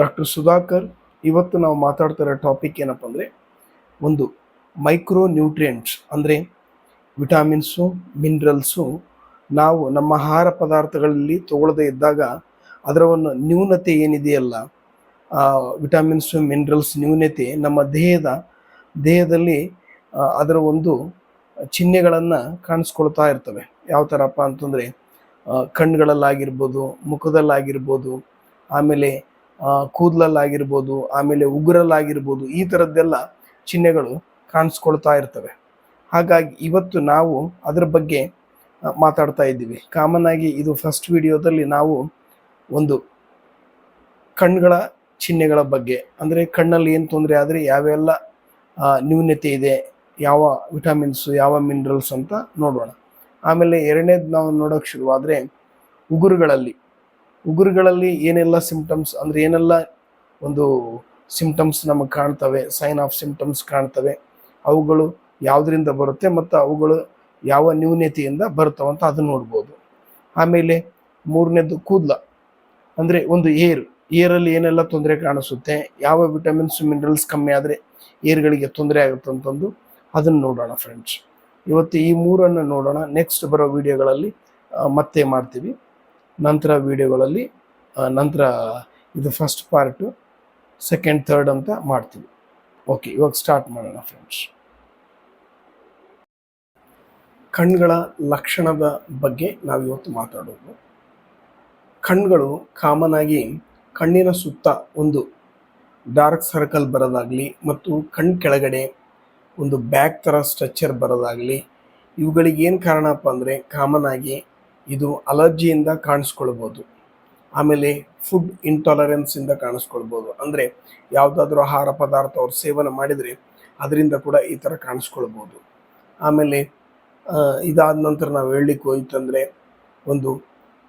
Doctor Sudhakar, ಇವತ್ತು ನಾವು ಮಾತಾಡ್ತಾ ಇರೋ ಟಾಪಿಕ್ ಏನಪ್ಪ ಅಂದರೆ, ಒಂದು ಮೈಕ್ರೋ ನ್ಯೂಟ್ರಿಯೆಂಟ್ಸ್ ಅಂದರೆ ವಿಟಾಮಿನ್ಸು ಮಿನರಲ್ಸು ನಾವು ನಮ್ಮ ಆಹಾರ ಪದಾರ್ಥಗಳಲ್ಲಿ ತಗೊಳ್ಳದೇ ಇದ್ದಾಗ ಅದರ ಒಂದು ನ್ಯೂನತೆ ಏನಿದೆಯಲ್ಲ ವಿಟಾಮಿನ್ಸು ಮಿನರಲ್ಸ್ ನ್ಯೂನತೆ ನಮ್ಮ ದೇಹದ, ದೇಹದಲ್ಲಿ ಅದರ ಒಂದು ಚಿಹ್ನೆಗಳನ್ನು ಕಾಣಿಸ್ಕೊಳ್ತಾ ಇರ್ತವೆ. ಯಾವ ಥರಪ್ಪ ಅಂತಂದರೆ ಕಣ್ಗಳಲ್ಲಾಗಿರ್ಬೋದು ಮುಖದಲ್ಲಾಗಿರ್ಬೋದು, ಆಮೇಲೆ ಕೂದಲಲ್ಲಾಗಿರ್ಬೋದು, ಆಮೇಲೆ ಉಗುರಲ್ಲಾಗಿರ್ಬೋದು, ಈ ಥರದ್ದೆಲ್ಲ ಚಿಹ್ನೆಗಳು ಕಾಣಿಸ್ಕೊಳ್ತಾ ಇರ್ತವೆ. ಹಾಗಾಗಿ ಇವತ್ತು ನಾವು ಅದರ ಬಗ್ಗೆ ಮಾತಾಡ್ತಾ ಇದ್ದೀವಿ. ಕಾಮನ್ ಆಗಿ ಇದು ಫಸ್ಟ್ ವಿಡಿಯೋದಲ್ಲಿ ನಾವು ಒಂದು ಕಣ್ಗಳ ಚಿಹ್ನೆಗಳ ಬಗ್ಗೆ, ಅಂದರೆ ಕಣ್ಣಲ್ಲಿ ಏನು ತೊಂದರೆ ಆದರೆ ಯಾವೆಲ್ಲ ನ್ಯೂನ್ಯತೆ ಇದೆ, ಯಾವ ವಿಟಮಿನ್ಸು, ಯಾವ ಮಿನರಲ್ಸ್ ಅಂತ ನೋಡೋಣ. ಆಮೇಲೆ ಎರಡನೇದು ನಾವು ನೋಡೋಕೆ ಶುರುವಾದರೆ ಉಗುರುಗಳಲ್ಲಿ. ಉಗುರುಗಳಲ್ಲಿ ಏನೆಲ್ಲ ಸಿಂಪ್ಟಮ್ಸ್ ಅಂದರೆ ಏನೆಲ್ಲ ಒಂದು ಸಿಂಪ್ಟಮ್ಸ್ ನಮಗೆ ಕಾಣ್ತವೆ ಸೈನ್ ಆಫ್ ಸಿಂಪ್ಟಮ್ಸ್ ಕಾಣ್ತವೆ, ಅವುಗಳು ಯಾವುದರಿಂದ ಬರುತ್ತೆ ಮತ್ತು ಅವುಗಳು ಯಾವ ನ್ಯೂನತೆಯಿಂದ ಬರ್ತವೆ ಅಂತ ಅದನ್ನು ನೋಡ್ಬೋದು. ಆಮೇಲೆ ಮೂರನೇದು ಕೂದಲ, ಅಂದರೆ ಒಂದು ಏರ್, ಏರಲ್ಲಿ ಏನೆಲ್ಲ ತೊಂದರೆ ಕಾಣಿಸುತ್ತೆ, ಯಾವ ವಿಟಮಿನ್ಸ್ ಮಿನರಲ್ಸ್ ಕಮ್ಮಿ ಆದರೆ ಏರ್ಗಳಿಗೆ ತೊಂದರೆ ಆಗುತ್ತೆ ಅಂತಂದು ಅದನ್ನು ನೋಡೋಣ ಫ್ರೆಂಡ್ಸ್ ಇವತ್ತು ಈ ಮೂರನ್ನು ನೋಡೋಣ ನೆಕ್ಸ್ಟ್ ಬರೋ ವಿಡಿಯೋಗಳಲ್ಲಿ ಮತ್ತೆ ಮಾಡ್ತೀವಿ. ನಂತರ ವಿಡಿಯೋಗಳಲ್ಲಿ ನಂತರ ಇದು ಫಸ್ಟ್ ಪಾರ್ಟು ಸೆಕೆಂಡ್ ಥರ್ಡ್ ಅಂತ ಮಾಡ್ತೀವಿ. ಓಕೆ ಇವಾಗ ಸ್ಟಾರ್ಟ್ ಮಾಡೋಣ ಫ್ರೆಂಡ್ಸ್ ಕಣ್ಗಳ ಲಕ್ಷಣದ ಬಗ್ಗೆ ನಾವು ಇವತ್ತು ಮಾತಾಡೋದು. ಕಣ್ಗಳು ಕಾಮನ್ ಆಗಿ ಕಣ್ಣಿನ ಸುತ್ತ ಒಂದು ಡಾರ್ಕ್ ಸರ್ಕಲ್ ಬರೋದಾಗಲಿ ಮತ್ತು ಕಣ್ ಕೆಳಗಡೆ ಒಂದು ಬ್ಯಾಕ್ ಥರ ಸ್ಟ್ರಕ್ಚರ್ ಬರೋದಾಗಲಿ. ಇವುಗಳಿಗೆ ಏನು ಕಾರಣಪ್ಪ ಅಂದರೆ ಕಾಮನ್ ಆಗಿ ಇದು ಅಲರ್ಜಿಯಿಂದ ಕಾಣಿಸ್ಕೊಳ್ಬೋದು. ಆಮೇಲೆ ಫುಡ್ ಇಂಟಾಲರೆನ್ಸಿಂದ ಕಾಣಿಸ್ಕೊಳ್ಬೋದು. ಅಂದರೆ ಯಾವುದಾದ್ರೂ ಆಹಾರ ಪದಾರ್ಥ ಅವ್ರು ಸೇವನೆ ಮಾಡಿದರೆ ಅದರಿಂದ ಕೂಡ ಈ ಥರ ಕಾಣಿಸ್ಕೊಳ್ಬೋದು. ಆಮೇಲೆ ಇದಾದ ನಂತರ ನಾವು ಹೇಳಲಿಕ್ಕೆ ಹೋಯ್ತಂದರೆ ಒಂದು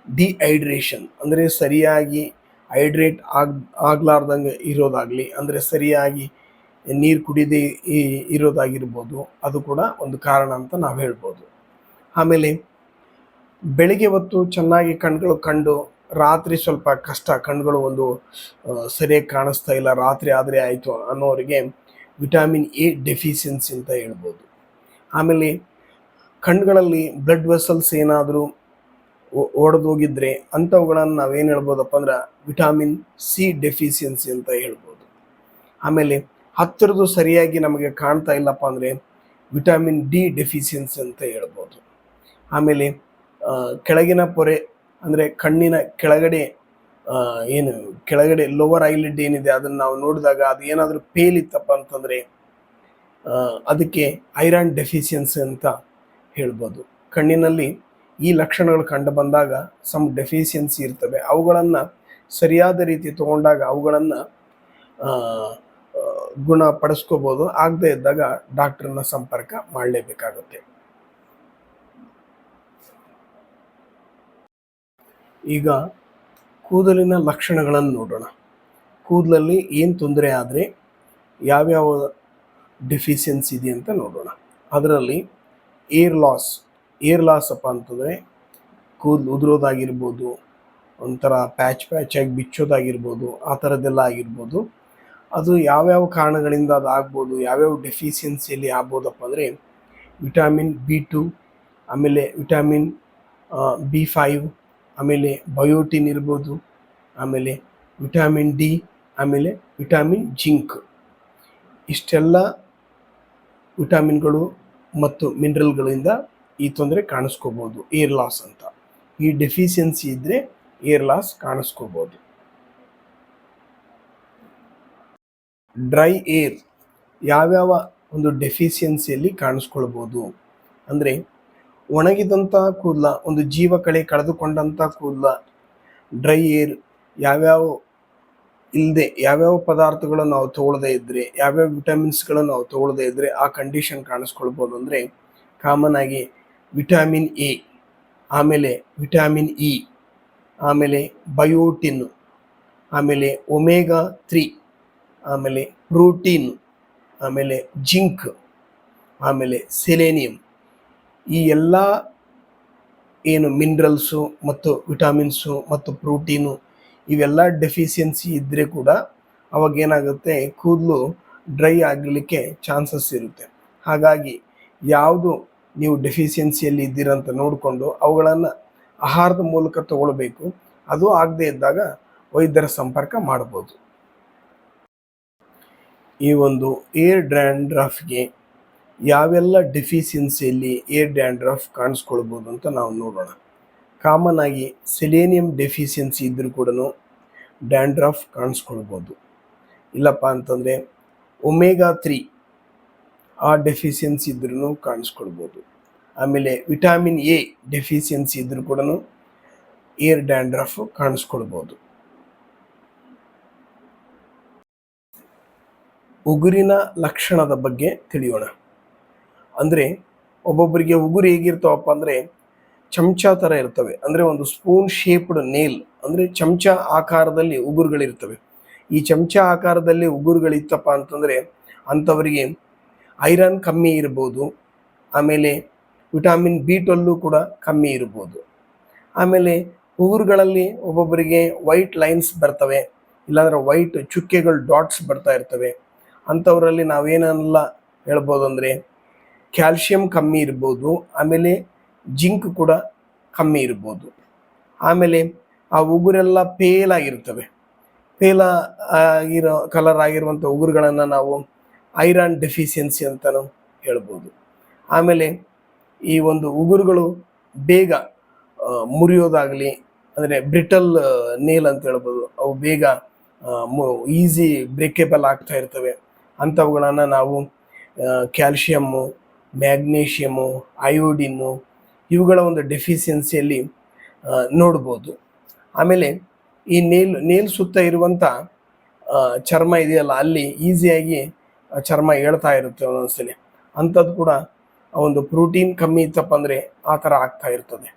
ಡಿಹೈಡ್ರೇಷನ್ ಅಂದರೆ ಸರಿಯಾಗಿ ಹೈಡ್ರೇಟ್ ಆಗ, ಆಗ್ಲಾರ್ದಂಗೆ ಇರೋದಾಗಲಿ, ಅಂದರೆ ಸರಿಯಾಗಿ ನೀರು ಕುಡಿದೇ ಇರೋದಾಗಿರ್ಬೋದು. ಅದು ಕೂಡ ಒಂದು ಕಾರಣ ಅಂತ ನಾವು ಹೇಳ್ಬೋದು. ಆಮೇಲೆ ಬೆಳಿಗ್ಗೆ ಹೊತ್ತು ಚೆನ್ನಾಗಿ ಕಣ್ಗಳು ಕಂಡು ರಾತ್ರಿ ಸ್ವಲ್ಪ ಕಷ್ಟ, ಕಣ್ಗಳು ಒಂದು ಸರಿಯಾಗಿ ಕಾಣಿಸ್ತಾ ಇಲ್ಲ, ರಾತ್ರಿ ಆದರೆ ಆಯಿತು ಅನ್ನೋರಿಗೆ ವಿಟಮಿನ್ ಎ ಡೆಫಿಷಿಯನ್ಸಿ ಅಂತ ಹೇಳ್ಬೋದು. ಆಮೇಲೆ ಕಣ್ಗಳಲ್ಲಿ ಬ್ಲಡ್ ವೆಸಲ್ಸ್ ಏನಾದರೂ ಒಡೆದೋಗಿದ್ರೆ ಅಂಥವುಗಳನ್ನು ನಾವೇನು ಹೇಳ್ಬೋದಪ್ಪ ಅಂದ್ರೆ ವಿಟಾಮಿನ್ ಸಿ ಡೆಫಿಷಿಯನ್ಸಿ ಅಂತ ಹೇಳ್ಬೋದು. ಆಮೇಲೆ ಹತ್ತಿರದ್ದು ಸರಿಯಾಗಿ ನಮಗೆ ಕಾಣ್ತಾ ಇಲ್ಲಪ್ಪ ಅಂದರೆ ವಿಟಮಿನ್ ಡಿ ಡೆಫಿಷಿಯನ್ಸಿ ಅಂತ ಹೇಳ್ಬೋದು. ಆಮೇಲೆ ಕೆಳಗಿನ ಪೊರೆ, ಅಂದರೆ ಕಣ್ಣಿನ ಕೆಳಗಡೆ ಏನು, ಕೆಳಗಡೆ ಲೋವರ್ ಐಲಿಡ್ ಏನಿದೆ, ಅದನ್ನು ನಾವು ನೋಡಿದಾಗ ಅದು ಏನಾದರೂ ಪೇಲ್ ಇತ್ತಪ್ಪ ಅಂತಂದರೆ ಅದಕ್ಕೆ ಐರನ್ ಡೆಫಿಷಿಯನ್ಸಿ ಅಂತ ಹೇಳ್ಬೋದು. ಕಣ್ಣಿನಲ್ಲಿ ಈ ಲಕ್ಷಣಗಳು ಕಂಡು ಬಂದಾಗ ಸಮ್ ಡೆಫಿಷಿಯನ್ಸಿ ಇರ್ತವೆ. ಅವುಗಳನ್ನು ಸರಿಯಾದ ರೀತಿ ತಗೊಂಡಾಗ ಅವುಗಳನ್ನು ಗುಣಪಡಿಸ್ಕೋಬೋದು ಆಗದೇ ಇದ್ದಾಗ ಡಾಕ್ಟ್ರನ್ನ ಸಂಪರ್ಕ ಮಾಡಲೇಬೇಕಾಗುತ್ತೆ. ಈಗ ಕೂದಲಿನ ಲಕ್ಷಣಗಳನ್ನು ನೋಡೋಣ. ಕೂದಲಲ್ಲಿ ಏನು ತೊಂದರೆ ಆದರೆ ಯಾವ್ಯಾವ ಡೆಫಿಷಿಯನ್ಸಿ ಇದೆ ಅಂತ ನೋಡೋಣ. ಅದರಲ್ಲಿ ಏರ್ ಲಾಸ್ ಏರ್ ಲಾಸ್ ಅಪ್ಪ ಅಂತಂದರೆ ಕೂದಲು ಉದುರೋದಾಗಿರ್ಬೋದು, ಒಂಥರ ಪ್ಯಾಚ್ ಪ್ಯಾಚಾಗಿ ಬಿಚ್ಚೋದಾಗಿರ್ಬೋದು, ಆ ಥರದ್ದೆಲ್ಲ ಆಗಿರ್ಬೋದು. ಅದು ಯಾವ್ಯಾವ ಕಾರಣಗಳಿಂದ ಅದು ಆಗ್ಬೋದು, ಯಾವ್ಯಾವ ಡೆಫಿಷಿಯನ್ಸಿಯಲ್ಲಿ ಆಗ್ಬೋದಪ್ಪ ಅಂದರೆ ವಿಟಾಮಿನ್ ಬಿ ಟು ಆಮೇಲೆ ವಿಟಾಮಿನ್ ಬಿ ಫೈವ್ ಆಮೇಲೆ ಬಯೋಟಿನ್ ಇರ್ಬೋದು, ಆಮೇಲೆ ವಿಟಾಮಿನ್ ಡಿ ಆಮೇಲೆ ವಿಟಾಮಿನ್ ಜಿಂಕ್ ಇಷ್ಟೆಲ್ಲ ವಿಟಾಮಿನ್ಗಳು ಮತ್ತು ಮಿನರಲ್ಗಳಿಂದ ಈ ತೊಂದರೆ ಕಾಣಿಸ್ಕೋಬೋದು ಏರ್ ಲಾಸ್ ಅಂತ. ಈ ಡೆಫಿಷಿಯನ್ಸಿ ಇದ್ದರೆ ಏರ್ ಲಾಸ್ ಕಾಣಿಸ್ಕೋಬೋದು. ಡ್ರೈ ಏರ್ ಯಾವ್ಯಾವ ಒಂದು ಡೆಫಿಷಿಯನ್ಸಿಯಲ್ಲಿ ಕಾಣಿಸ್ಕೊಳ್ಬೋದು? ಅಂದರೆ ಒಣಗಿದಂಥ ಕೂದಲ, ಒಂದು ಜೀವ ಕಳೆ ಕಳೆದುಕೊಂಡಂಥ ಕೂದಲ ಡ್ರೈ ಏರ್ ಯಾವ್ಯಾವ ಇಲ್ಲದೆ ಯಾವ್ಯಾವ ಪದಾರ್ಥಗಳು ನಾವು ತೊಗೊಳ್ದೇ ಇದ್ದರೆ ಯಾವ್ಯಾವ ವಿಟಮಿನ್ಸ್ಗಳು ನಾವು ತಗೊಳ್ಳದೇ ಇದ್ದರೆ ಆ ಕಂಡೀಷನ್ ಕಾಣಿಸ್ಕೊಳ್ಬೋದು ಅಂದರೆ ಕಾಮನ್ ಆಗಿ ವಿಟಾಮಿನ್ ಎ ಆಮೇಲೆ ವಿಟಾಮಿನ್ ಇ ಆಮೇಲೆ ಬಯೋಟಿನ್ ಆಮೇಲೆ ಒಮೇಗಾ ತ್ರೀ ಆಮೇಲೆ ಪ್ರೋಟೀನ್ ಆಮೇಲೆ ಜಿಂಕ್ ಆಮೇಲೆ ಸೆಲೇನಿಯಂ ಈ ಎಲ್ಲ ಏನು ಮಿನರಲ್ಸು ಮತ್ತು ವಿಟಮಿನ್ಸು ಮತ್ತು ಪ್ರೋಟೀನು ಇವೆಲ್ಲ ಡೆಫಿಷಿಯನ್ಸಿ ಇದ್ದರೆ ಕೂಡ ಅವಾಗ ಏನಾಗುತ್ತೆ? ಕೂದಲು ಡ್ರೈ ಆಗಲಿಕ್ಕೆ ಚಾನ್ಸಸ್ ಇರುತ್ತೆ. ಹಾಗಾಗಿ ಯಾವುದು ನೀವು ಡೆಫಿಷಿಯನ್ಸಿಯಲ್ಲಿ ಇದ್ದೀರಂತ ನೋಡಿಕೊಂಡು ಅವುಗಳನ್ನು ಆಹಾರದ ಮೂಲಕ ತಗೊಳ್ಬೇಕು. ಅದು ಆಗದೇ ಇದ್ದಾಗ ವೈದ್ಯರ ಸಂಪರ್ಕ ಮಾಡ್ಬೋದು. ಈ ಒಂದು ಏರ್ ಡ್ರ್ಯಾಂಡ್ರಫ್ಗೆ ಯಾವೆಲ್ಲ ಡೆಫಿಷಿಯನ್ಸಿಯಲ್ಲಿ ಏರ್ ಡ್ಯಾಂಡ್ರಫ್ ಕಾಣಿಸ್ಕೊಳ್ಬೋದು ಅಂತ ನಾವು ನೋಡೋಣ. ಕಾಮನ್ ಆಗಿ ಸೆಲೇನಿಯಮ್ ಡೆಫಿಷಿಯನ್ಸಿ ಇದ್ದರೂ ಕೂಡ ಡ್ಯಾಂಡ್ರಫ್ ಕಾಣಿಸ್ಕೊಳ್ಬೋದು. ಇಲ್ಲಪ್ಪ ಅಂತಂದರೆ ಒಮೇಗಾ ತ್ರೀ ಆ ಡೆಫಿಷಿಯನ್ಸಿ ಇದ್ರೂ ಕಾಣಿಸ್ಕೊಳ್ಬೋದು. ಆಮೇಲೆ ವಿಟಾಮಿನ್ ಎ ಡೆಫಿಷಿಯನ್ಸಿ ಇದ್ರೂ ಕೂಡ ಏರ್ ಡ್ಯಾಂಡ್ರಫ್ ಕಾಣಿಸ್ಕೊಳ್ಬೋದು. ಉಗುರಿನ ಲಕ್ಷಣದ ಬಗ್ಗೆ ತಿಳಿಯೋಣ. ಅಂದರೆ ಒಬ್ಬೊಬ್ಬರಿಗೆ ಉಗುರು ಹೇಗಿರ್ತಾವಪ್ಪ ಅಂದರೆ ಚಮಚ ಥರ ಇರ್ತವೆ. ಅಂದರೆ ಒಂದು ಸ್ಪೂನ್ ಶೇಪ್ಡ್ ನೇಲ್ ಅಂದರೆ ಚಮಚ ಆಕಾರದಲ್ಲಿ ಉಗುರುಗಳಿರ್ತವೆ. ಈ ಚಮಚ ಆಕಾರದಲ್ಲಿ ಉಗುರುಗಳಿತ್ತಪ್ಪ ಅಂತಂದರೆ ಅಂಥವರಿಗೆ ಐರನ್ ಕಮ್ಮಿ ಇರ್ಬೋದು, ಆಮೇಲೆ ವಿಟಾಮಿನ್ ಬಿ ಟ್ವೆಲ್ಲು ಕೂಡ ಕಮ್ಮಿ ಇರ್ಬೋದು. ಆಮೇಲೆ ಉಗುರುಗಳಲ್ಲಿ ಒಬ್ಬೊಬ್ಬರಿಗೆ ವೈಟ್ ಲೈನ್ಸ್ ಬರ್ತವೆ, ಇಲ್ಲಾಂದ್ರೆ ವೈಟ್ ಚುಕ್ಕೆಗಳು ಡಾಟ್ಸ್ ಬರ್ತಾ ಇರ್ತವೆ. ಅಂಥವರಲ್ಲಿ ನಾವೇನೆಲ್ಲ ಹೇಳ್ಬೋದು ಅಂದರೆ ಕ್ಯಾಲ್ಶಿಯಂ ಕಮ್ಮಿ ಇರ್ಬೋದು, ಆಮೇಲೆ ಜಿಂಕ್ ಕೂಡ ಕಮ್ಮಿ ಇರ್ಬೋದು. ಆಮೇಲೆ ಆ ಉಗುರೆಲ್ಲ ಪೇಲ್ ಆಗಿರ್ತವೆ. ಪೇಲ ಆಗಿರೋ ಕಲರ್ ಆಗಿರುವಂಥ ಉಗುರುಗಳನ್ನು ನಾವು ಐರನ್ ಡೆಫಿಷಿಯನ್ಸಿ ಅಂತಲೂ ಹೇಳ್ಬೋದು. ಆಮೇಲೆ ಈ ಒಂದು ಉಗುರುಗಳು ಬೇಗ ಮುರಿಯೋದಾಗಲಿ, ಅಂದರೆ ಬ್ರಿಟಲ್ ನೇಲ್ ಅಂತ ಹೇಳ್ಬೋದು, ಅವು ಬೇಗ ಈಸಿ ಬ್ರೇಕೇಬಲ್ ಆಗ್ತಾ ಇರ್ತವೆ. ಅಂಥವುಗಳನ್ನು ನಾವು ಕ್ಯಾಲ್ಶಿಯಮ್ಮು ಮ್ಯಾಗ್ನೇಷಿಯಮು ಅಯೋಡಿನ್ನು ಇವುಗಳ ಒಂದು ಡೆಫಿಷಿಯನ್ಸಿಯಲ್ಲಿ ನೋಡ್ಬೋದು. ಆಮೇಲೆ ಈ ನೇಲ್ ನೇಲ್ ಸುತ್ತ ಇರುವಂಥ ಚರ್ಮ ಇದೆಯಲ್ಲ, ಅಲ್ಲಿ ಈಸಿಯಾಗಿ ಚರ್ಮ ಹೇಳ್ತಾ ಇರುತ್ತೆ ಒಂದೊಂದ್ಸಲಿ. ಅಂಥದ್ದು ಕೂಡ ಒಂದು ಪ್ರೋಟೀನ್ ಕಮ್ಮಿ ಇತ್ತಪ್ಪ ಅಂದರೆ ಆ ಥರ ಆಗ್ತಾ ಇರ್ತದೆ.